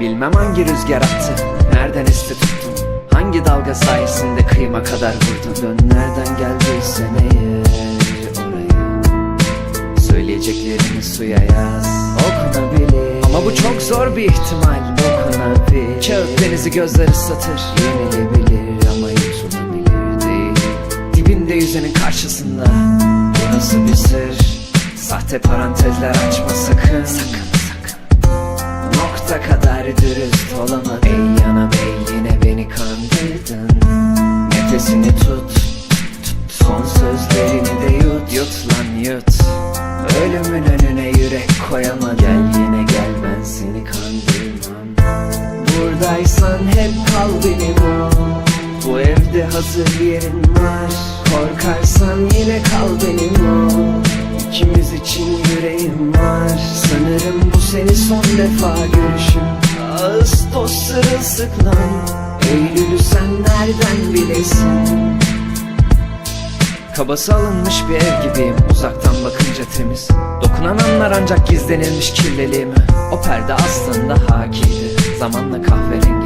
Bilmem hangi rüzgar attı Nereden esti tuttun Hangi dalga sayesinde kıyıma kadar vurdun Dön nereden geldiysen eğer oraya. Söyleyeceklerini suya yaz. Okunabilir. Ama bu çok zor bir ihtimal. Dokunabilir Kağıt denizi gözler ıslatır. Yenilebilir ama yutulabilir değil. Dibinde yüzenin karşısında. Bu nasıl bir sır? Sahte parantezler açma Sakın. Sakın Nokta kadar dürüst olamadım Ey yana bey yine beni kandırdın. Nefesini tut, tut Son sözlerini de yut. Yut lan yut. Ölümün önüne yürek koyama. Gel yine gel ben seni kandırmam. Buradaysan hep kal benim ol Evde hazır yerin var. Korkarsan yine kal benim ol İkimiz için yüreğim var. Sanırım bu seni son defa görüşüm Ağustos sırılsıklam. Eylül'ü sen nereden bilesin? Kabası alınmış bir ev gibiyim Uzaktan bakınca temiz. Dokunan anlar ancak gizlenilmiş kirliliğimi O perde aslında hakiydi Zamanla kahverengileşti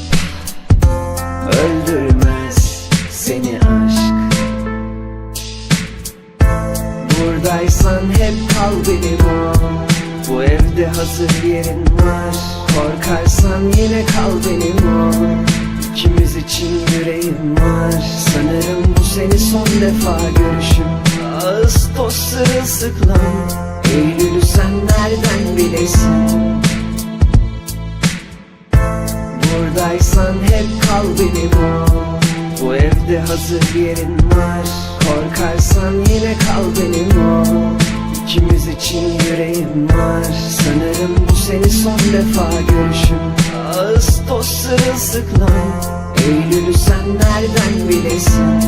Buradaysan hep kal benim. Bu evde hazır yerin var. Korkarsan yine kal benim. Ol İkimiz için yüreğim var. Sanırım bu seni son defa görüşüm Ağustos sırılsıklam Eylül'ü sen nereden bilesin? Buradaysan hep kal benim. Ol Bu evde hazır yerin var. Korkarsan yine kal benim. ol İkimiz için yüreğim var. Sanırım bu seni son defa görüşüm Ağustos sırılsıklam. Eylül'ü sen nereden bilesin